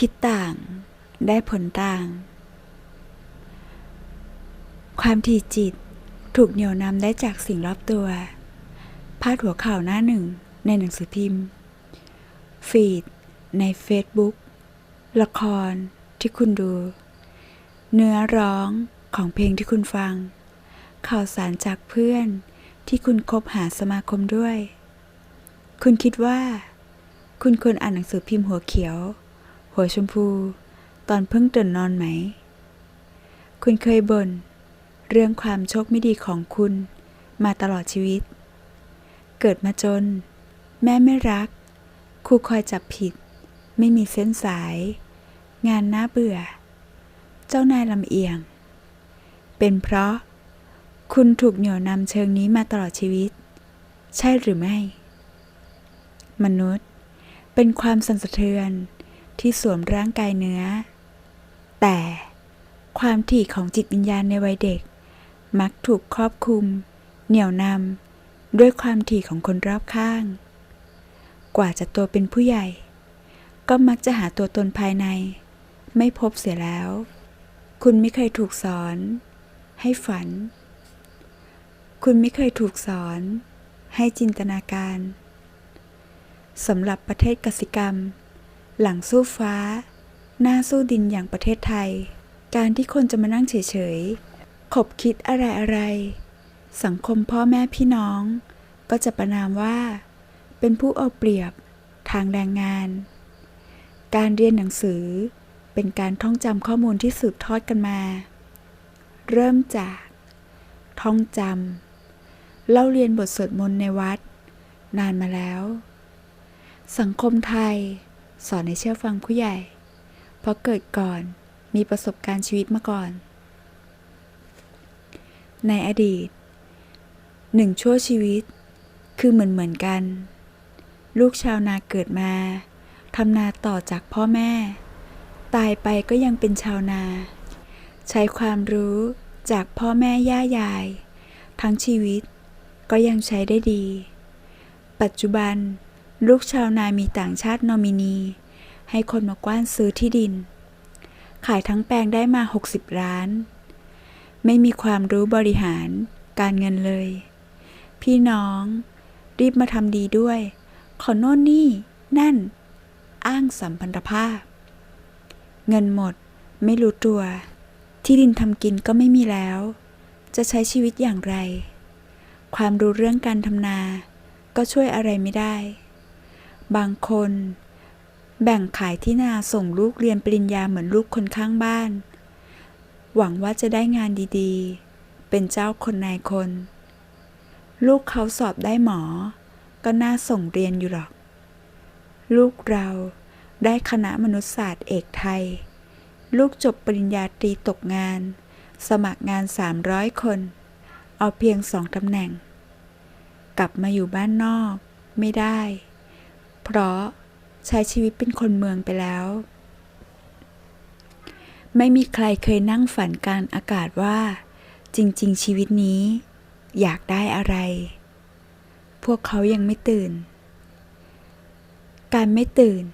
คิดต่างได้ผลต่าง ความถี่จิตถูกเหนี่ยวนำได้จากสิ่งรอบตัว พาดหัวข่าวหน้าหนึ่งในหนังสือพิมพ์ ฟีด ใน Facebook ละครที่คุณดู เนื้อร้องของเพลงที่คุณฟัง ข่าวสารจากเพื่อนที่คุณคบหาสมาคมด้วย คุณคิดว่า คุณควรอ่านหนังสือพิมพ์หัวเขียว หัวชมพู ตอนเพิ่งตื่นนอนไหม คุณเคยบ่นเรื่องความโชคไม่ดีของคุณมาตลอดชีวิต เกิดมาจน แม่ไม่รัก ครูคอยจับผิด ไม่มีเส้นสาย งานน่าเบื่อ เจ้านายลำเอียง เป็นเพราะ คุณถูกเหนี่ยวนำเชิงนี้มาตลอดชีวิต ใช่หรือไม่ มนุษย์เป็นความสั่นสะเทือน ที่สวมร่างกายเนื้อ แต่ความถี่ของจิตวิญญาณในวัยเด็ก มักถูกครอบคลุม เหนี่ยวนำด้วยความถี่ของคนรอบข้าง กว่าจะโตเป็นผู้ใหญ่ ก็มักจะหาตัวตนภายใน ไม่พบเสียแล้ว คุณไม่เคยถูกสอน ให้ฝัน คุณไม่เคยถูกสอน ให้จินตนาการสำหรับประเทศกสิกรรม หลังสู้ฟ้า หน้าสู้ดินอย่างประเทศไทย การที่คนจะมานั่งเฉยๆขบคิดอะไรอะไร สังคมพ่อแม่พี่น้อง ก็จะประนามว่า เป็นผู้เอาเปรียบทางแรงงาน การเรียนหนังสือเป็นการท่องจำข้อมูลที่สืบทอดกันมา เริ่มจาก ท่องจำเล่าเรียนบทสวดมนต์ในวัด นานมาแล้ว สังคมไทย สอนให้เชื่อฟังผู้ใหญ่ เพราะเกิดก่อนมีประสบการณ์ชีวิตมาก่อน ในอดีตหนึ่งชั่วชีวิต คือเหมือนเหมือนกัน ลูกชาวนาเกิดมาทำนาต่อจากพ่อแม่ ตายไปก็ยังเป็นชาวนา ใช้ความรู้จากพ่อแม่ย่ายาย ทั้งชีวิตก็ยังใช้ได้ดี ปัจจุบัน ลูกชาวนามีต่างชาตินอมินี ให้คนมากว้านซื้อที่ดิน ขายทั้งแปลงได้มา 60 ล้าน ไม่มีความรู้บริหารการเงินเลย พี่น้อง รีบมาทำดีด้วย ขอโน่นนี่ นั่น อ้างสัมพันธภาพ เงินหมด ไม่รู้ตัว ที่ดินทำกินก็ไม่มีแล้ว จะใช้ชีวิตอย่างไร ความรู้เรื่องการทำนา ก็ช่วยอะไรไม่ได้ บางคน แบ่งขายที่นาส่งลูกเรียนปริญญาเหมือนลูกคนข้างบ้าน หวังว่าจะได้งานดีๆ เป็นเจ้าคนนายคน ลูกเขาสอบได้หมอ ก็น่าส่งเรียนอยู่หรอก ลูกเราได้คณะมนุษยศาสตร์เอกไทย ลูกจบปริญญาตรีตกงาน สมัครงาน 300 คน เอาเพียงสองตำแหน่ง กลับมาอยู่บ้านนอกไม่ได้ เพราะใช้ชีวิตเป็นคนเมืองไปแล้ว ไม่มีใครเคยนั่งฝันกลารอากาศว่า จริง ๆ ชีวิตนี้ อยากได้อะไร พวกเขายังไม่ตื่น การไม่ตื่น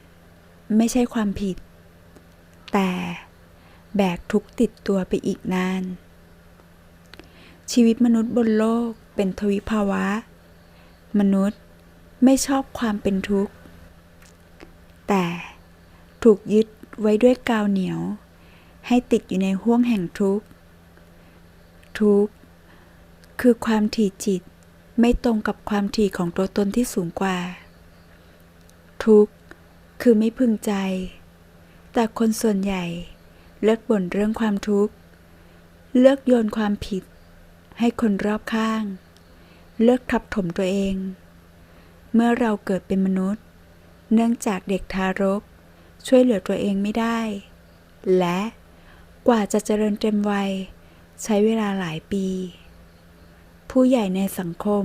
ไม่ใช่ความผิด แต่แบกทุกติดตัวไปอีกนาน ชีวิตมนุษย์บนโลกเป็นทวิภาวะ มนุษย์ ไม่ชอบความเป็นทุกข์ แต่ถูกยึดไว้ด้วยกาวเหนียว ให้ติดอยู่ในห้วงแห่งทุกข์ ทุกข์คือความถี่จิตไม่ตรงกับความถี่ของตัวตนที่สูงกว่า ทุกข์คือไม่พึงใจ แต่คนส่วนใหญ่เลิกบ่นเรื่องความทุกข์ เลิกโยนความผิด ให้คนรอบข้าง เลิกทับถมตัวเอง เมื่อเราเกิดเป็นมนุษย์ เนื่องจากเด็กทารก ช่วยเหลือตัวเองไม่ได้ และกว่าจะเจริญเต็มวัย ใช้เวลาหลายปี ผู้ใหญ่ในสังคม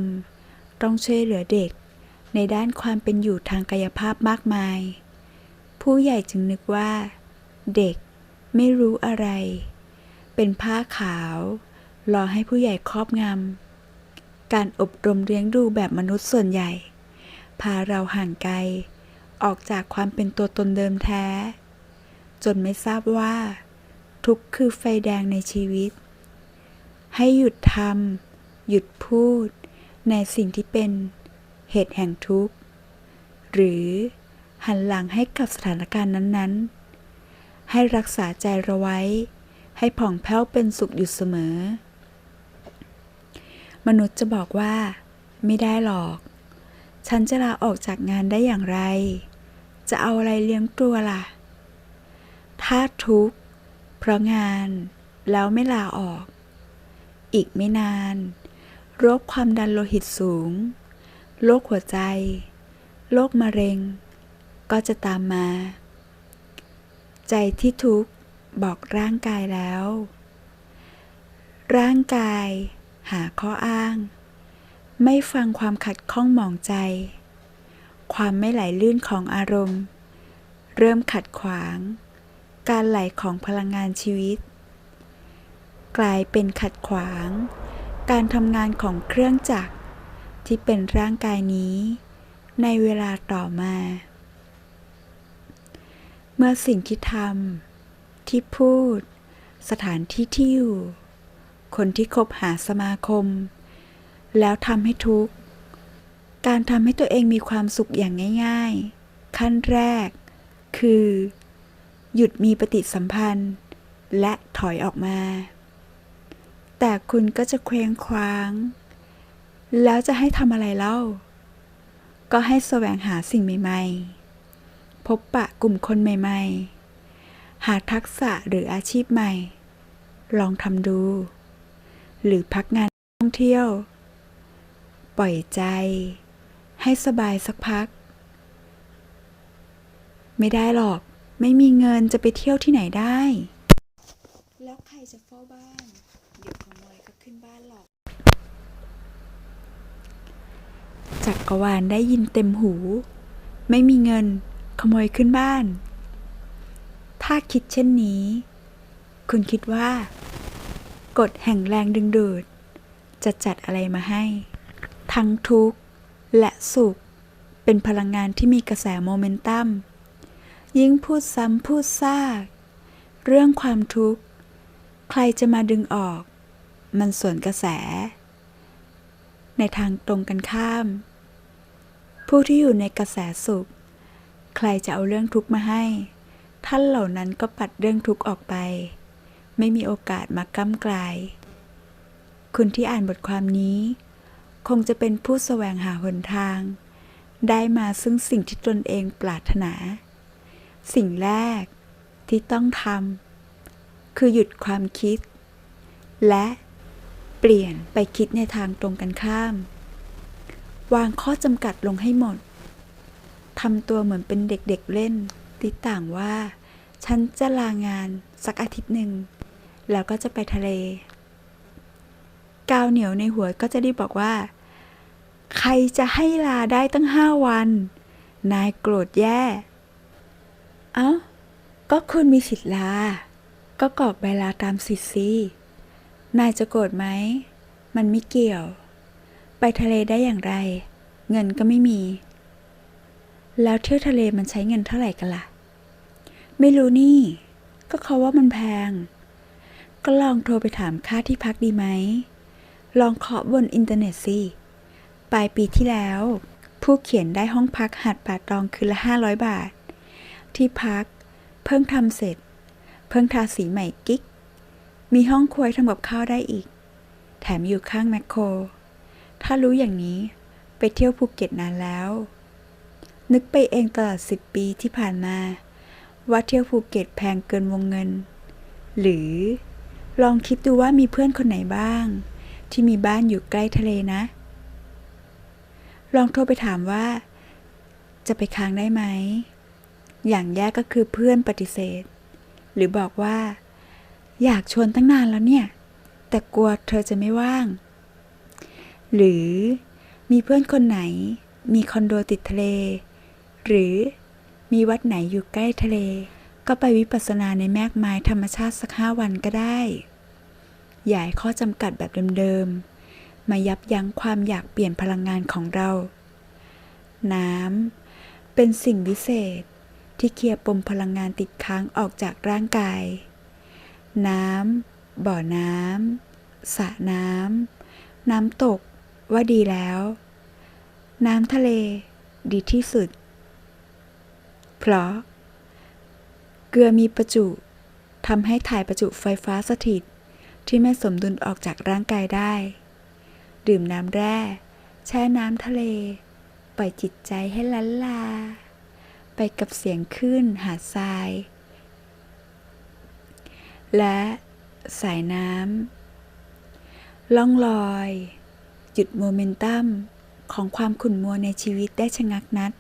ต้องช่วยเหลือเด็กในด้านความเป็นอยู่ทางกายภาพมากมาย ผู้ใหญ่จึงนึกว่า เด็กไม่รู้อะไร เป็นผ้าขาว รอให้ผู้ใหญ่ครอบงำการอบรมเลี้ยงดูแบบมนุษย์ส่วนใหญ่ พาเราห่างไกล ออกจากความเป็นตัวตนเดิมแท้ จนไม่ทราบว่า ทุกข์คือไฟแดงในชีวิต ให้หยุดทำหยุดพูด ในสิ่งที่เป็นเหตุแห่งทุกข์ หรือหันหลังให้กับสถานการณ์นั้นๆ ให้รักษาใจเราไว้ ให้ผ่องแผ้วเป็นสุขอยู่เสมอ มนุษย์จะบอกว่า ไม่ได้หรอก ฉันจะลาออกจากงานได้อย่างไร จะเอาอะไรเลี้ยงตัวล่ะ ถ้าทุกข์ เพราะงานแล้วไม่ลาออก อีกไม่นานโรคความดันโลหิตสูง โรคหัวใจ โรคมะเร็ง ก็จะตามมา ใจที่ทุกข์บอกร่างกายแล้ว ร่างกายหาข้ออ้าง ไม่ฟังความขัดข้องหมองใจ ความไม่ไหลลื่นของอารมณ์ เริ่มขัดขวาง การไหลของพลังงานชีวิต กลายเป็นขัดขวาง การทำงานของเครื่องจักร ที่เป็นร่างกายนี้ ในเวลาต่อมา เมื่อสิ่งที่ทำที่พูด สถานที่ที่อยู่ คนที่คบหาสมาคม แล้วทำให้ทุกข์ การทำให้ตัวเองมีความสุขอย่างง่าย ๆ ขั้นแรก คือ หยุดมีปฏิสัมพันธ์ และถอยออกมา แต่คุณก็จะเคว้งคว้าง แล้วจะให้ทำอะไรเล่า ก็ให้แสวงหาสิ่งใหม่ ๆ พบปะกลุ่มคนใหม่ ๆ หาทักษะหรืออาชีพใหม่ ลองทำดู หรือพักงานท่องเที่ยว ล่อยใจ ให้สบายสักพัก ไม่ได้หรอก ไม่มีเงินจะไปเที่ยวที่ไหนได้ แล้วใครจะเฝ้าบ้าน เดี๋ยวขโมยก็ขึ้นบ้านหรอก จักรวาลได้ยินเต็มหู ไม่มีเงิน ขโมยขึ้นบ้าน ถ้าคิดเช่นนี้ คุณคิดว่ากฎแห่งแรงดึงดูดจะจัดอะไรมาให้ ทั้งทุกข์และสุข เป็นพลังงานที่มีกระแสโมเมนตัม ยิ่งพูดซ้ำพูดซาก เรื่องความทุกข์ ใครจะมาดึงออก มันส่วนกระแส ในทางตรงกันข้าม ผู้ที่อยู่ในกระแสสุข ใครจะเอาเรื่องทุกข์มาให้ ท่านเหล่านั้นก็ปัดเรื่องทุกข์ออกไป ไม่มีโอกาสมาก้ำกลายคุณที่อ่านบทความนี้ คงจะเป็นผู้แสวงหาหนทาง ได้มาซึ่งสิ่งที่ตนเองปรารถนา สิ่งแรกที่ต้องทำคือหยุดความคิด และเปลี่ยนไปคิดในทางตรงกันข้าม วางข้อจำกัดลงให้หมดทำตัวเหมือนเป็นเด็กๆเเล่น ติดต่างว่า ฉันจะลางานสักอาทิตย์หนึ่ง แล้วก็จะไปทะเล กาวเหนียวในหัวก็จะได้บอกว่า ใครจะให้ลาได้ตั้งห้าวัน นายโกรธแย่ เอ้า ก็คุณมีสิทธิ์ลา ก็กรอกใบลาตามสิทธิ์สินายจะโกรธไหม มันไม่เกี่ยว ไปทะเลได้อย่างไร เงินก็ไม่มี แล้วเที่ยวทะเลมันใช้เงินเท่าไหร่กันล่ะ ไม่รู้นี่ ก็เขาว่ามันแพง ก็ลองโทรไปถามค่าที่พักดีไหม ลองเคาะบนอินเทอร์เน็ตสิ ปลายปีที่แล้ว ผู้เขียนได้ห้องพักหาดป่าตองคืนละ 500 บาท ที่พัก เพิ่งทำเสร็จ เพิ่งทาสีใหม่กิ๊ก มีห้องครัวทำกับข้าวได้อีก แถมอยู่ข้างแมคโคร ถ้ารู้อย่างนี้ไปเที่ยวภูเก็ตนานแล้ว นึกไปเองตลอดสิบปีที่ผ่านมา ว่าเที่ยวภูเก็ตแพงเกินวงเงิน หรือลองคิดดูว่ามีเพื่อนคนไหนบ้าง ที่มีบ้านอยู่ใกล้ทะเลนะ ลองโทรไปถามว่า จะไปค้างได้ไหม อย่างแย่ก็คือเพื่อนปฏิเสธ หรือบอกว่า อยากชวนตั้งนานแล้วเนี่ย แต่กลัวเธอจะไม่ว่าง หรือมีเพื่อนคนไหน มีคอนโดติดทะเล หรือมีวัดไหนอยู่ใกล้ทะเล ก็ไปวิปัสสนาในแมกไม้ธรรมชาติสักห้าวันก็ได้ อย่าให้ข้อจำกัดแบบเดิมๆ มายับยั้งความอยากเปลี่ยนพลังงานของเรา น้ำ เป็นสิ่งวิเศษที่เคลียร์ปมพลังงานติดค้างออกจากร่างกาย น้ำ บ่อน้ำสระน้ำ น้ำตกว่าดีแล้ว น้ำทะเล ดีที่สุด เพราะ เกลือมีประจุทำให้ถ่ายประจุไฟฟ้าสถิต ที่ไม่สมดุลออกจากร่างกายได้ ดื่มน้ำแร่ แช่น้ำทะเล ปล่อยจิตใจให้ลันลา ไปกับเสียงคลื่นหาดทราย และสายน้ำล่องลอย หยุดโมเมนตัมของความขุ่นมัวในชีวิตได้ชะงักนัด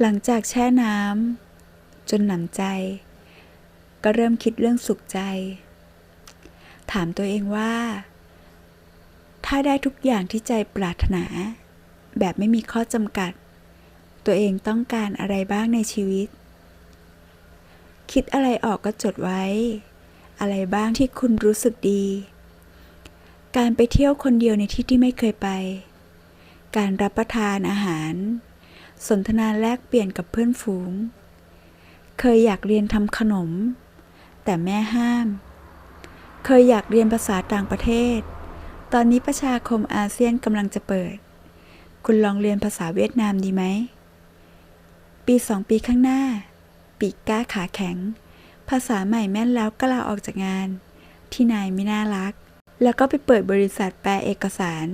หลังจากแช่น้ำจนหนำใจ ก็เริ่มคิดเรื่องสุขใจ ถามตัวเองว่า ถ้าได้ทุกอย่างที่ใจปรารถนา แบบไม่มีข้อจำกัด ตัวเองต้องการอะไรบ้างในชีวิต คิดอะไรออกก็จดไว้ อะไรบ้างที่คุณรู้สึกดี การไปเที่ยวคนเดียวในที่ที่ไม่เคยไป การรับประทานอาหาร สนทนาแลกเปลี่ยนกับเพื่อนฝูง เคยอยากเรียนทำขนม แต่แม่ห้าม เคยอยากเรียนภาษาต่างประเทศ ตอนนี้ประชาคมอาเซียนกำลังจะเปิด คุณลองเรียนภาษาเวียดนามดีไหม ปีสองปีข้างหน้า ปีกกล้าขาแข็ง ภาษาใหม่แม่นแล้วก็ลาออกจากงาน ที่นายไม่น่ารัก แล้วก็ไปเปิดบริษัทแปลเอกสาร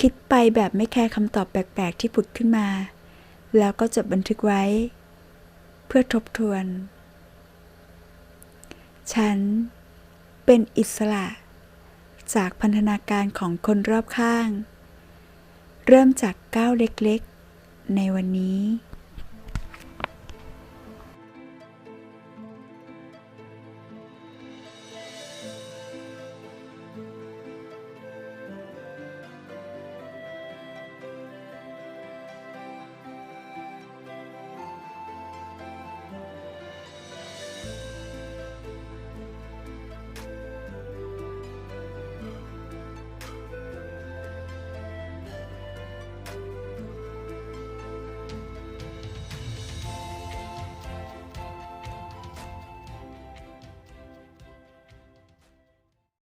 คิดไปแบบไม่แคร์คำตอบแปลกๆที่ผุดขึ้นมา แล้วก็จดบันทึกไว้ เพื่อทบทวน ฉัน เป็นอิสระ จากพันธนาการของคนรอบข้าง เริ่มจากก้าวเล็กๆ ในวันนี้